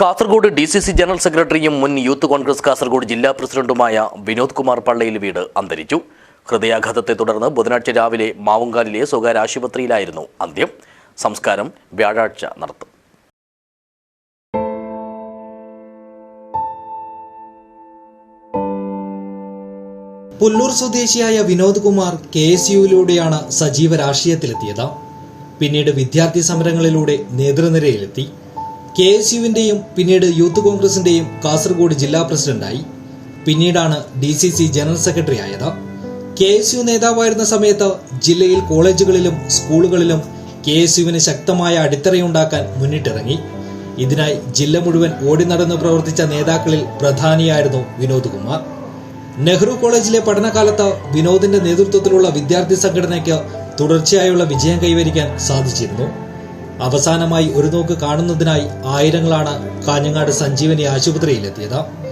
Kasaragod D C C general സെക്രട്ടറിയും മുൻ youth Congress Kasaragod ജില്ലാ പ്രസിഡന്റുമായ വിനോദ് കുമാർ പള്ളയിൽ വീട് അന്തരിച്ചു. ഹൃദയാഘാതത്തെ തുടർന്ന് ബുധനാഴ്ച രാവിലെ മാവുങ്കാലിലെ സ്വകാര്യ ആശുപത്രിയിലായിരുന്നു അന്ത്യം. സംസ്കാരം വ്യാഴാഴ്ച നടത്തും. പുല്ലൂർ സ്വദേശിയായ വിനോദ് കുമാർ കെ എസ് യുവിലൂടെയാണ് സജീവ രാഷ്ട്രീയത്തിലെത്തിയത്. പിന്നീട് വിദ്യാർത്ഥി സമരങ്ങളിലൂടെ നേതൃനിരയിലെത്തി. കെ എസ് യുവിന്റെയും പിന്നീട് യൂത്ത് കോൺഗ്രസിന്റെയും കാസർഗോഡ് ജില്ലാ പ്രസിഡന്റായി. പിന്നീടാണ് D C C general secretary ആയത് കെ എസ് യു നേതാവായിരുന്ന സമയത്ത് ജില്ലയിൽ കോളേജുകളിലും സ്കൂളുകളിലും കെ എസ് യുവിന് ശക്തമായ അടിത്തറയുണ്ടാക്കാൻ മുന്നിട്ടിറങ്ങി. ഇതിനായി ജില്ല മുഴുവൻ ഓടി നടന്ന് പ്രവർത്തിച്ച നേതാക്കളിൽ പ്രധാനിയായിരുന്നു വിനോദ് കുമാർ. നെഹ്റു കോളേജിലെ പഠനകാലത്ത് വിനോദിന്റെ നേതൃത്വത്തിലുള്ള വിദ്യാർത്ഥി സംഘടനയ്ക്ക് തുടർച്ചയായുള്ള വിജയം കൈവരിക്കാൻ സാധിച്ചിരുന്നു. അവസാനമായി ഒരു നോക്ക് കാണുന്നതിനായി ആയിരങ്ങളാണ് കാഞ്ഞങ്ങാട് സഞ്ജീവനി ആശുപത്രിയിലെത്തിയത്.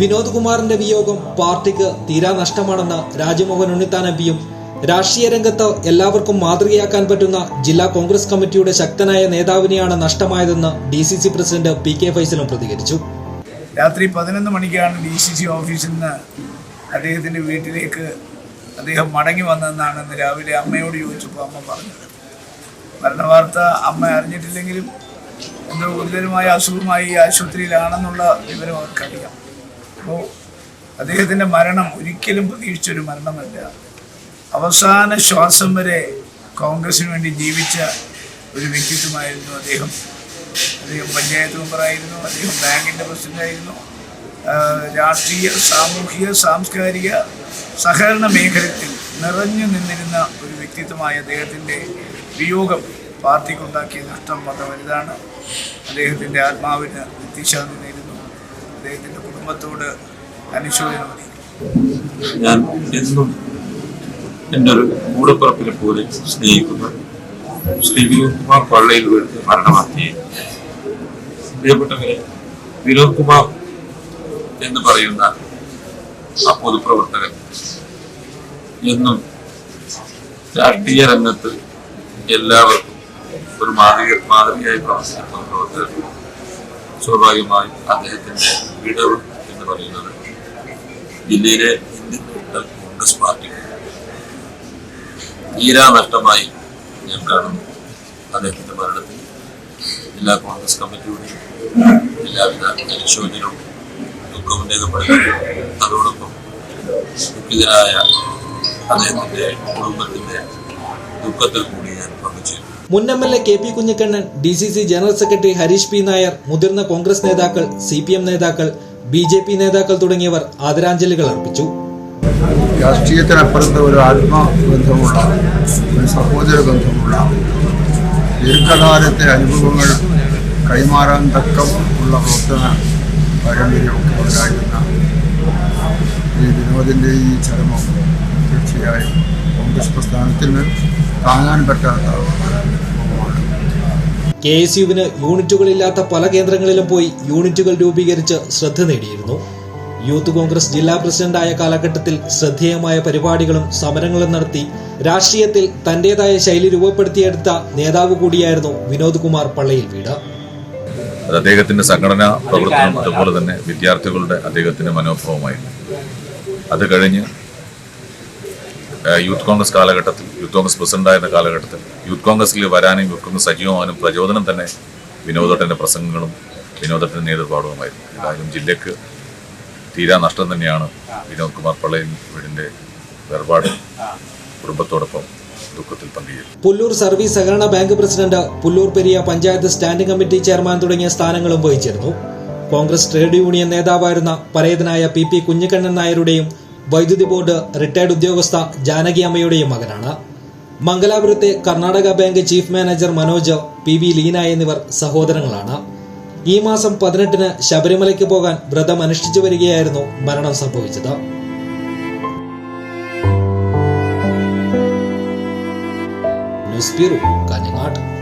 വിനോദ് കുമാറിന്റെ വിയോഗം പാർട്ടിക്ക് തീരാ നഷ്ടമാണെന്ന് രാജ്മോഹൻ ഉണ്ണിത്താൻ എം പിയും രാഷ്ട്രീയ രംഗത്ത് എല്ലാവർക്കും മാതൃകയാക്കാൻ പറ്റുന്ന ജില്ലാ കോൺഗ്രസ് കമ്മിറ്റിയുടെ ശക്തനായ നേതാവിനെയാണ് നഷ്ടമായതെന്ന് D C C president P K ഫൈസലും പ്രതികരിച്ചു. രാത്രി പതിനൊന്ന് മണിക്കാണ് ഡി സി സി ഓഫീസിൽ നിന്ന് അദ്ദേഹത്തിന്റെ വീട്ടിലേക്ക് അദ്ദേഹം മടങ്ങി വന്നതെന്നാണ് ഇന്ന് രാവിലെ അമ്മയോട് ചോദിച്ചപ്പോൾ അമ്മ പറഞ്ഞത്. മരണവാർത്ത അമ്മ അറിഞ്ഞിട്ടില്ലെങ്കിലും എന്തോ ഗുരുതരമായ അസുഖമായി ആശുപത്രിയിലാണെന്നുള്ള വിവരം അവർക്കറിയാം. അപ്പോൾ അദ്ദേഹത്തിന്റെ മരണം ഒരിക്കലും പ്രതീക്ഷിച്ചൊരു മരണമല്ല. അവസാന ശ്വാസം വരെ കോൺഗ്രസിന് വേണ്ടി ജീവിച്ച ഒരു വ്യക്തിത്വമായിരുന്നു അദ്ദേഹം. അദ്ദേഹം പഞ്ചായത്ത് മെമ്പറായിരുന്നു അദ്ദേഹം ബാങ്കിന്റെ പ്രസിഡന്റായിരുന്നു രാഷ്ട്രീയ സാമൂഹിക സാംസ്കാരിക സഹകരണ മേഖലയിൽ നിറഞ്ഞു നിന്നിരുന്ന ഒരു വ്യക്തിത്വമായ അദ്ദേഹത്തിന്റെ വിയോഗം പാർട്ടിക്കുണ്ടാക്കിയ നഷ്ടം വളരെ വലുതാണ് അദ്ദേഹത്തിന്റെ ആത്മാവിന് നിത്യശാന്തി നേരുന്നു. അദ്ദേഹത്തിന്റെ കുടുംബത്തോട് അനുശോചനം ഞാൻ എന്നും എന്റെ ഒരു കൂടപ്പുറപ്പിനെ പോലെ സ്നേഹിക്കുന്ന ശ്രീ വിനോദ് കുമാർ പള്ളയിൽ വീട് മരണമാക്കി. പ്രിയപ്പെട്ടവരെ വിനോദ് കുമാർ എന്ന് പറയുന്ന ആ പൊതുപ്രവർത്തകൻ എന്നും രാഷ്ട്രീയ രംഗത്ത് എല്ലാവർക്കും ഒരു മാതൃക മാതൃകയായി പ്രവർത്തിക്കുന്ന പ്രവർത്തകർ സ്വാഭാവികമായും അദ്ദേഹത്തിന്റെ വിടവ് എന്ന് പറയുന്നത് ജില്ലയിലെ ഇന്ത്യൻ കോൺഗ്രസ് പാർട്ടി തീരാ നഷ്ടമായി ഞാൻ കാണുന്നു അദ്ദേഹത്തിന്റെ മരണത്തിൽ. ജില്ലാ കോൺഗ്രസ് കമ്മിറ്റിയുടെയും എല്ലാവിധ അനുശോചനവും ദുഃഖവും രേഖപ്പെടുത്തുന്നു അതോടൊപ്പം ദുഃഖിതരായ അദ്ദേഹത്തിന്റെ കുടുംബത്തിന്റെ ദുഃഖത്തിൽ കൂടി ഞാൻ പങ്കുചേരുന്നു. മുൻ M L A K P Kunhikannan D C C general secretary Harish P Nair മുതിർന്ന കോൺഗ്രസ് നേതാക്കൾ സി പി എം നേതാക്കൾ ബി ജെ പി നേതാക്കൾ തുടങ്ങിയവർ ആദരാഞ്ജലികൾ അർപ്പിച്ചു. രാഷ്ട്രീയത്തിനപ്പുറത്ത് ഒരു ആത്മബന്ധമുള്ള ഒരു സഹോദര ബന്ധമുള്ള ദീർഘകാലത്തെ അനുഭവങ്ങൾ കൈമാറാൻ തക്കം ഉള്ള പ്രവർത്തന പാരമ്പര്യമൊക്കെ ഉണ്ടായിരുന്ന ഈ വിനോദിന്റെ ഈ ചരമം. തീർച്ചയായും കോൺഗ്രസ് പ്രസ്ഥാനത്തിന് താങ്ങാൻ പറ്റാത്ത കെ എസ് യുവിന് യൂണിറ്റുകളില്ലാത്ത പല കേന്ദ്രങ്ങളിലും പോയി യൂണിറ്റുകൾ രൂപീകരിച്ച് ശ്രദ്ധ നേടിയിരുന്നു. യൂത്ത് കോൺഗ്രസ് ജില്ലാ പ്രസിഡന്റായ കാലഘട്ടത്തിൽ ശ്രദ്ധേയമായ പരിപാടികളും സമരങ്ങളും നടത്തി രാഷ്ട്രീയത്തിൽ തന്റേതായ ശൈലി രൂപപ്പെടുത്തിയെടുത്ത നേതാവ് കൂടിയായിരുന്നു വിനോദ് കുമാർ പള്ളയിൽ വീട്. അദ്ദേഹത്തിന്റെ സംഘടനാ പ്രവർത്തനം അതുപോലെ തന്നെ വിദ്യാർത്ഥികളുടെ അദ്ദേഹത്തിന്റെ മനോഭാവമായിരുന്നു. അത് കഴിഞ്ഞ് യൂത്ത് കോൺഗ്രസ് കാലഘട്ടത്തിൽ യൂത്ത് കോൺഗ്രസ് പ്രസിഡന്റായിരുന്ന കാലഘട്ടത്തിൽ യൂത്ത് കോൺഗ്രസിൽ വരാനും യൂത്ത് കോൺഗ്രസ് സജീവമാകാനും പ്രചോദനം തന്നെ വിനോദട്ടന്റെ പ്രസംഗങ്ങളും വിനോദട്ടന്റെ നേതൃപാടവുമായിരുന്നു ഏതായാലും ജില്ലയ്ക്ക് തീരാ നഷ്ടം തന്നെയാണ് വിനോദ് കുമാർ പള്ളയിൽ വീടിന്റെ വേർപാട് കുടുംബത്തോടൊപ്പം പുല്ലൂർ സർവീസ് സഹകരണ bank president Pullur Periya panchayat standing committee chairman തുടങ്ങിയ സ്ഥാനങ്ങളും വഹിച്ചിരുന്നു. കോൺഗ്രസ് ട്രേഡ് യൂണിയൻ നേതാവായിരുന്ന പരേതനായ പി പി കുഞ്ഞിക്കണ്ണൻ നായരുടെയും വൈദ്യുതി ബോർഡ് റിട്ടയർഡ് ഉദ്യോഗസ്ഥ ജാനകി അമ്മയുടെയും മകനാണ്. മംഗലാപുരത്തെ Karnataka bank chief manager Manoj P V Leena എന്നിവർ സഹോദരങ്ങളാണ്. ഈ മാസം പതിനെട്ടിന് ശബരിമലയ്ക്ക് പോകാൻ വ്രതം അനുഷ്ഠിച്ചു വരികയായിരുന്നു മരണം സംഭവിച്ചത്. News bureau Kanhangad